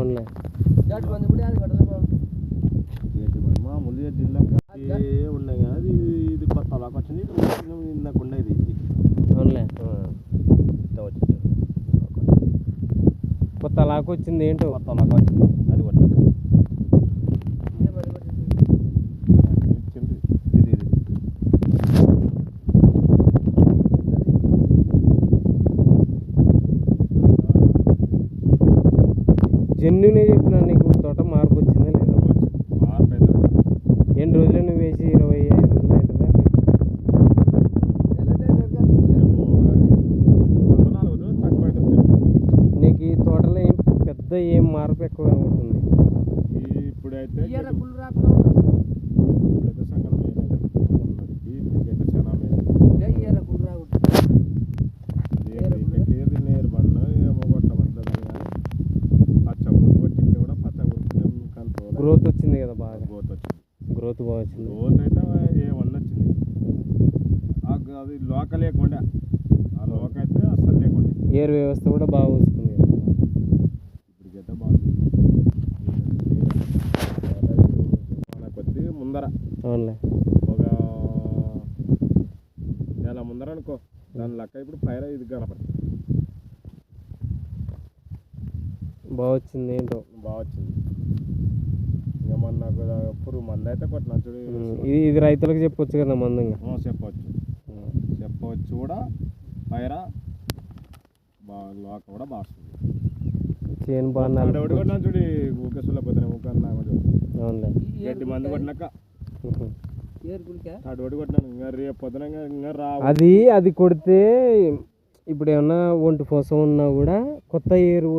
అవునులే. మామూలుగా జిల్లా ఏ ఉన్నాయి కానీ అది ఇది కొత్త అలాగ వచ్చింది ఇది ఇందాక ఉండేది అవునులే. కొత్త లాక్ వచ్చింది ఏంటో? కొత్త అలాగ వచ్చింది అది కొట్టినాక ఇచ్చింది ఇది ఇది జెన్యునే చెప్పిన నీకు తోట మార్పు వచ్చిందా లేదా? ఎన్ని రోజులు నువ్వు వేసి ఇరవై ఐదు రోజులు అయింటుందా నాలుగు రోజులు తక్కువ అవుతుంది నీకు ఈ తోటలో ఏం పెద్ద ఏం మార్పు ఎక్కువ కనబడుతుంది? ఇప్పుడైతే గ్రోత్ వచ్చింది కదా బాగా. గ్రోత్ వచ్చింది. గ్రోత్ బాగా వచ్చింది. గ్రోత్ అయితే ఏ వన్ వచ్చింది. అది లోక లేకుండా ఆ లోక అయితే అస్సలు లేకుండా. ఏర్ వ్యవస్థ కూడా బాగా వస్తుంది కదా. ఇప్పటికైతే బాగుంది. కొద్ది ముందర. అవునులే. ఒక నెల ముందర అనుకో. దాని లెక్క ఇప్పుడు పైన ఇది కనపడుతుంది. బాగా వచ్చింది ఏంటో. బాగా వచ్చింది. ఇంకా మన నాకు పురుగు మంది అయితే కొట్టిన చూడు. ఇది ఇది రైతులకు చెప్పొచ్చు కదా మందంగా. చెప్పవచ్చు చెప్పవచ్చు కూడా. పైర. బాగా లోక కూడా బాగా వస్తుంది చేను బాగా ఒకటి కొట్టినా చూడు ఊకే సుల్లపోతానే ఊకే అన్నా కూడా అవునులే. గడ్డి మందు కొట్టినాక. అది అది కొడితే ఇప్పుడు ఏమన్నా ఒంటి కోసం ఉన్నా కూడా కొత్త ఎరువు